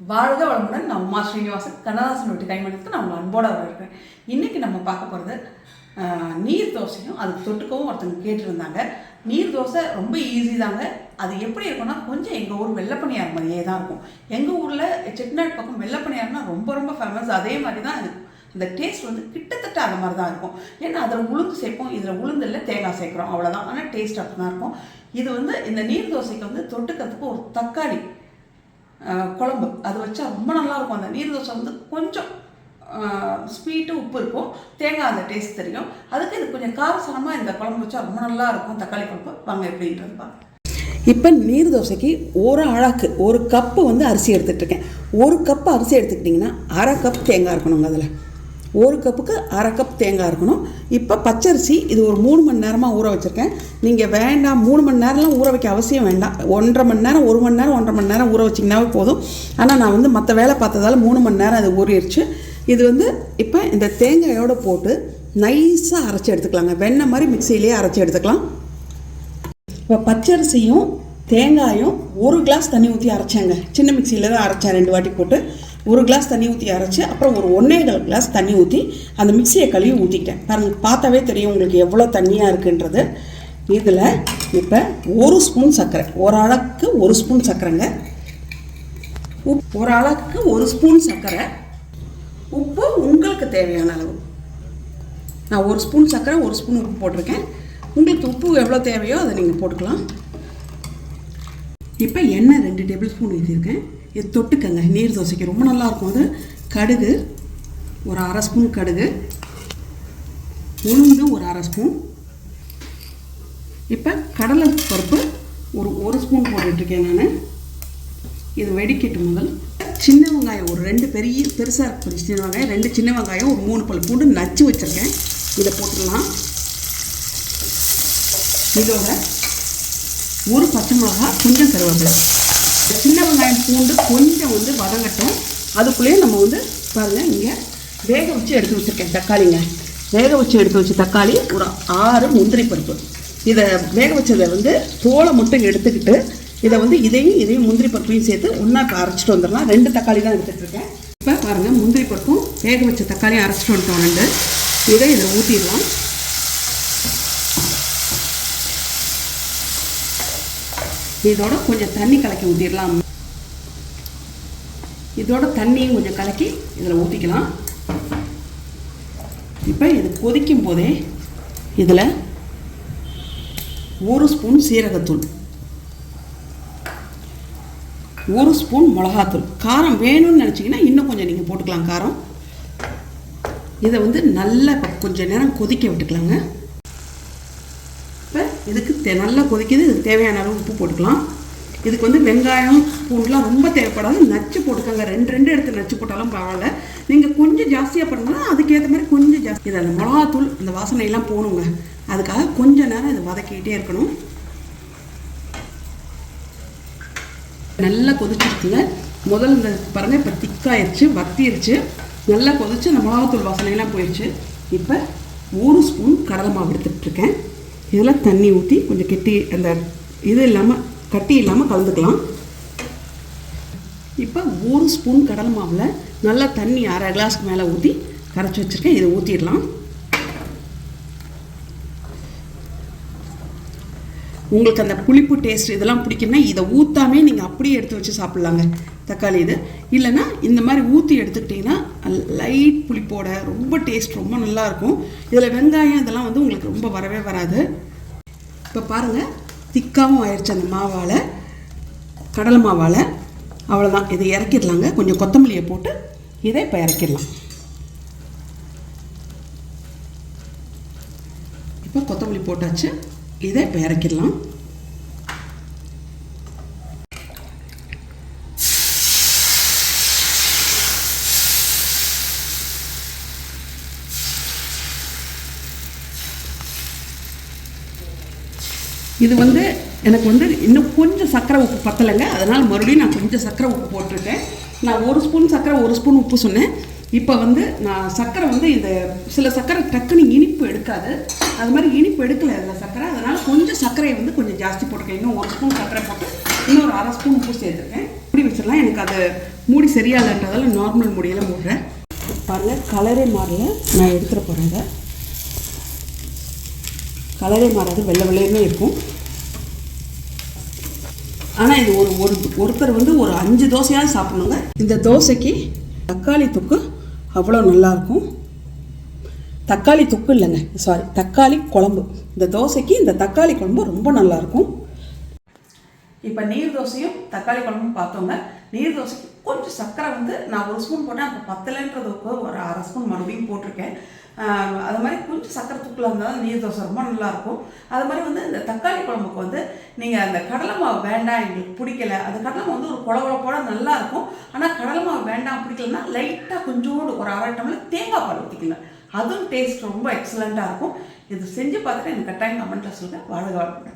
வாழ்க வளமுடன் நான் உமா ஸ்ரீனிவாசன் கண்ணதாசன் வீட்டு கைமணத்துக்கு நான் உங்களை அன்போட வரவேற்கிறேன். இன்றைக்கி நம்ம பார்க்க போகிறது நீர் தோசையும் அது தொட்டுக்கவும் ஒருத்தங்க கேட்டிருந்தாங்க. நீர் தோசை ரொம்ப ஈஸி தாங்க. அது எப்படி இருக்கும்னா கொஞ்சம் எங்கள் ஊர் வெள்ளப்பணியார் மாதிரியே தான் இருக்கும். எங்கள் ஊரில் செட்டிநாடு பக்கம் வெள்ளப்பணியார்னா ரொம்ப ரொம்ப ஃபேமஸ் அதே மாதிரி தான் இது. இந்த டேஸ்ட் வந்து கிட்டத்தட்ட அந்த மாதிரி தான் இருக்கும். ஏன்னா அதில் உளுந்து சேர்ப்போம் இதில் உளுந்து இல்லை தேங்காய் சேர்க்குறோம். அவ்வளோதான் ஆனால் டேஸ்ட் அப்படி தான் இருக்கும். இது வந்து இந்த நீர் தோசைக்கு வந்து தொட்டுக்கிறதுக்கு ஒரு தக்காளி குழம்பு. அது வச்சா ரொம்ப நல்லாயிருக்கும். அந்த நீர் தோசை வந்து கொஞ்சம் ஸ்வீட்டு உப்பு இருக்கும். தேங்காய் அந்த டேஸ்ட் தெரியும். அதுக்கு இது கொஞ்சம் காரசாரமாக இந்த குழம்பு வச்சா ரொம்ப நல்லா இருக்கும் தக்காளி குழம்பு வாங்க எப்படின்றது பாருங்க. இப்போ நீர் தோசைக்கு ஒரு அழாக்கு ஒரு கப்பு வந்து அரிசி எடுத்துகிட்ருக்கேன் ஒரு கப்பு அரிசி எடுத்துக்கிட்டிங்கன்னா அரை கப் தேங்காய் இருக்கணுங்க அதில். ஒரு கப்புக்கு அரை கப் தேங்காய் இருக்கணும். இப்போ பச்சரிசி இது ஒரு மூணு மணி நேரமாக ஊற வச்சுருக்கேன். நீங்கள் வேண்டாம் மூணு மணி நேரம்லாம் ஊற வைக்க அவசியம் வேண்டாம். ஒன்றரை மணி நேரம் ஒரு மணி நேரம் ஒன்றரை மணி நேரம் ஊற வச்சிங்கனாவே போதும். ஆனால் நான் வந்து மற்ற வேலை பார்த்ததால மூணு மணி நேரம் அது ஊறிடுச்சு. இது வந்து இப்போ இந்த தேங்காயோடு போட்டு நைஸாக அரைச்சி எடுத்துக்கலாங்க. வெண்ணெய் மாதிரி மிக்சியிலேயே அரைச்சி எடுத்துக்கலாம். இப்போ பச்சரிசியும் தேங்காயும் ஒரு கிளாஸ் தண்ணி ஊற்றி அரைச்சேங்க. சின்ன மிக்சியில் தான் அரைச்சேன் ரெண்டு வாட்டி போட்டு. ஒரு கிளாஸ் தண்ணி ஊற்றி அரைச்சி அப்புறம் ஒரு ஒன்னேகால் கிளாஸ் தண்ணி ஊற்றி அந்த மிக்சியை கழுவி ஊற்றிக்கிட்டேன் பாருங்கள் பார்த்தாவே தெரியும் உங்களுக்கு எவ்வளோ தண்ணியாக இருக்குன்றது. இதில் இப்போ ஒரு ஸ்பூன் சர்க்கரை ஒரு அளவுக்கு ஒரு ஸ்பூன் சர்க்கரைங்க. உப் ஒரு அளவுக்கு ஒரு ஸ்பூன் சர்க்கரை. உப்பு உங்களுக்கு தேவையான அளவு. நான் ஒரு ஸ்பூன் சர்க்கரை ஒரு ஸ்பூன் உப்பு போட்டிருக்கேன். உங்களுக்கு உப்பு எவ்வளோ தேவையோ அதை நீங்கள் போட்டுக்கலாம். இப்போ எண்ணெய் ரெண்டு டேபிள் ஸ்பூன் ஊற்றிருக்கேன் இது தொட்டுக்கங்க நீர் தோசைக்கு ரொம்ப நல்லா இருக்கும் அது கடுகு ஒரு அரை ஸ்பூன் கடுகு உளுந்து ஒரு அரை ஸ்பூன். இப்போ கடலை பருப்பு ஒரு ஒரு ஸ்பூன் போட்டுட்ருக்கேன் நான். இது வெடிக்கட்டு முதல். சின்ன வெங்காயம் ஒரு ரெண்டு பெரிய பெருசாக இருக்கும் சின்ன வெங்காயம் ரெண்டு சின்ன வெங்காயம் ஒரு மூணு பல் பூண்டு நச்சு வச்சுருக்கேன். இதை போட்டுடலாம். இதோட ஒரு பச்சை மிளகா கொஞ்சம் கருவேப்பிலை. சின்ன வெங்காயம் பூண்டு கொஞ்சம் வந்து வதங்கட்டும். அதுக்குள்ளேயே நம்ம வந்து பாருங்கள் இங்கே வேக வச்சு எடுத்து வச்சுருக்கேன் தக்காளிங்க. வேக வச்சு எடுத்து வச்ச தக்காளி ஒரு ஆறு முந்திரி பருப்பு. இதை வேக வச்சதை வந்து தோலை மட்டும் எடுத்துக்கிட்டு இதை வந்து இதையும் இதையும் முந்திரி பருப்பையும் சேர்த்து ஒன்றா அரைச்சிட்டு வந்துடலாம். ரெண்டு தக்காளி தான் எடுத்துகிட்டு இருக்கேன். இப்போ பாருங்கள் முந்திரி பருப்பும் வேக வச்ச தக்காளியும் அரைச்சிட்டு வந்துட்டோம் ரெண்டு. இதை இதில் ஊற்றிடலாம் இதோட கொஞ்சம் தண்ணி கலக்கி ஊற்றிடலாம் இதோட தண்ணியும் கொஞ்சம் கலக்கி இதில் ஊற்றிக்கலாம் இப்போ இது கொதிக்கும் போதே இதில் ஒரு ஸ்பூன் சீரகத்தூள். ஒரு ஸ்பூன் மிளகாத்தூள். காரம் வேணும்னு நினச்சிங்கன்னா இன்னும் கொஞ்சம் நீங்கள் போட்டுக்கலாம் காரம். இதை வந்து நல்லா கொஞ்சம் நேரம் கொதிக்க விட்டுக்கலாங்க. இப்போ இதுக்கு தே- நல்லா கொதிக்குது. இதுக்கு தேவையான அளவு உப்பு போட்டுக்கலாம். இதுக்கு வந்து வெங்காயம் பூண்டுலாம் ரொம்ப தேவைப்படாது. நச்சு போட்டுக்கோங்க. ரெண்டு ரெண்டு எடுத்து நச்சு போட்டாலும் பரவாயில்ல. நீங்கள் கொஞ்சம் ஜாஸ்தியாக பண்ணுங்கன்னா அதுக்கேற்ற மாதிரி கொஞ்சம் ஜாஸ்தி. இது அந்த மிளகாத்தூள் அந்த வாசனையெல்லாம் போகணுங்க. அதுக்காக கொஞ்ச நேரம் இதை வதக்கிக்கிட்டே இருக்கணும். நல்லா கொதிச்சிருக்குங்க முதல்ல இந்த பாருங்கள் இப்போ திக்காயிருச்சு வத்திருச்சு. நல்லா கொதிச்சு அந்த மிளகாத்தூள் வாசனையெல்லாம் போயிடுச்சு இப்போ ஒரு ஸ்பூன் கடலை மாவு எடுத்துகிட்ருக்கேன் இதில் தண்ணி ஊற்றி கொஞ்சம் கெட்டி அந்த இது இல்லாமல் கட்டி இல்லாமல் கலந்துக்கலாம். இப்போ ஒரு ஸ்பூன் கடலை மாவில் நல்லா தண்ணி அரை கிளாஸ்க்கு மேலே ஊற்றி கரைச்சி வச்சுருக்கேன். இதை ஊற்றிடலாம் உங்களுக்கு அந்த புளிப்பு டேஸ்ட் இதெல்லாம் பிடிக்குன்னா இதை ஊற்றாமே நீங்கள் அப்படியே எடுத்து வச்சு சாப்பிட்லாங்க. தக்காளி இது. இல்லைன்னா இந்த மாதிரி ஊற்றி எடுத்துக்கிட்டிங்கன்னா லைட் புளிப்போட ரொம்ப டேஸ்ட் ரொம்ப நல்லாயிருக்கும். இதில் வெங்காயம் இதெல்லாம் வந்து உங்களுக்கு ரொம்ப வரவே வராது. இப்போ பாருங்கள் திக்காவும் ஆயிடுச்சு அந்த மாவால். கடலை மாவால். அவ்வளோதான் இதை இறக்கிடலாங்க. கொஞ்சம் கொத்தமல்லியை போட்டு இதை இப்போ இறக்கிடலாம். இப்போ கொத்தமல்லி போட்டாச்சு. இதை இப்போ இறக்கிடலாம். இது வந்து எனக்கு வந்து இன்னும் கொஞ்சம் சர்க்கரை உப்பு பத்தலைங்க. அதனால் மறுபடியும் நான் கொஞ்சம் சர்க்கரை உப்பு போட்டிருக்கேன். நான் ஒரு ஸ்பூன் சர்க்கரை ஒரு ஸ்பூன் உப்பு சொன்னேன். இப்போ வந்து நான் சர்க்கரை வந்து இந்த சில சர்க்கரை டக்குன்னு இனிப்பு எடுக்காது. அது மாதிரி இனிப்பு எடுக்கல இதில் சர்க்கரை. அதனால் கொஞ்சம் சர்க்கரையை வந்து கொஞ்சம் ஜாஸ்தி போட்டுக்கலாம். இன்னும் ஒரு ஸ்பூன் சர்க்கரை போட்டு ஒரு அரை ஸ்பூன் உப்பு சேர்த்துருக்கேன். இப்படி வச்சிடலாம். எனக்கு அது மூடி சரியா நார்மல் மூடியில் மூடுறேன். பாருங்கள் கலரே மாறல. நான் எடுத்துகிற போகிறேன் இதை. கலரே மாறாது. வெள்ளை வெள்ளையுமே இருக்கும். ஆனால் இது ஒரு ஒரு ஒருத்தர் வந்து ஒரு அஞ்சு தோசையாவது சாப்பிடணுங்க. இந்த தோசைக்கு தக்காளி தொக்கு அவ்வளோ நல்லாயிருக்கும் தக்காளி தொக்கு இல்லைங்க சாரி தக்காளி குழம்பு. இந்த தோசைக்கு இந்த தக்காளி குழம்பு ரொம்ப நல்லாயிருக்கும் இப்போ நீர் தோசையும் தக்காளி குழம்பும் பார்த்தோங்க. நீர் தோசைக்கு கொஞ்சம் சர்க்கரை வந்து நான் ஒரு ஸ்பூன் போட்டேன் அப்போ பத்தலைன்றதுக்கு ஒரு அரை ஸ்பூன் மறுபடியும் போட்டிருக்கேன். அது மாதிரி கொஞ்சம் சக்கரை தூக்கில் இருந்தால் நீர் தோசை ரொம்ப நல்லாயிருக்கும். அது மாதிரி வந்து இந்த தக்காளி குழம்புக்கு வந்து நீங்கள் அந்த கடலை மாவு வேண்டாம் எங்களுக்கு பிடிக்கல. அந்த கடலை மாவு வந்து ஒரு குழகுழப்போட நல்லாயிருக்கும். ஆனால் கடலை மாவு வேண்டாம் பிடிக்கலன்னா லைட்டாக கொஞ்சோண்டு ஒரு அரை டம்ளர் தேங்காய் பால் ஊற்றிக்கங்க அதுவும் டேஸ்ட் ரொம்ப எக்ஸலண்ட்டாக இருக்கும். இது செஞ்சு பார்த்துட்டு எனக்கு கட்டாயம் கமெண்ட்டில் சொல்லுங்கள் வாழ்க வாழ்க்கை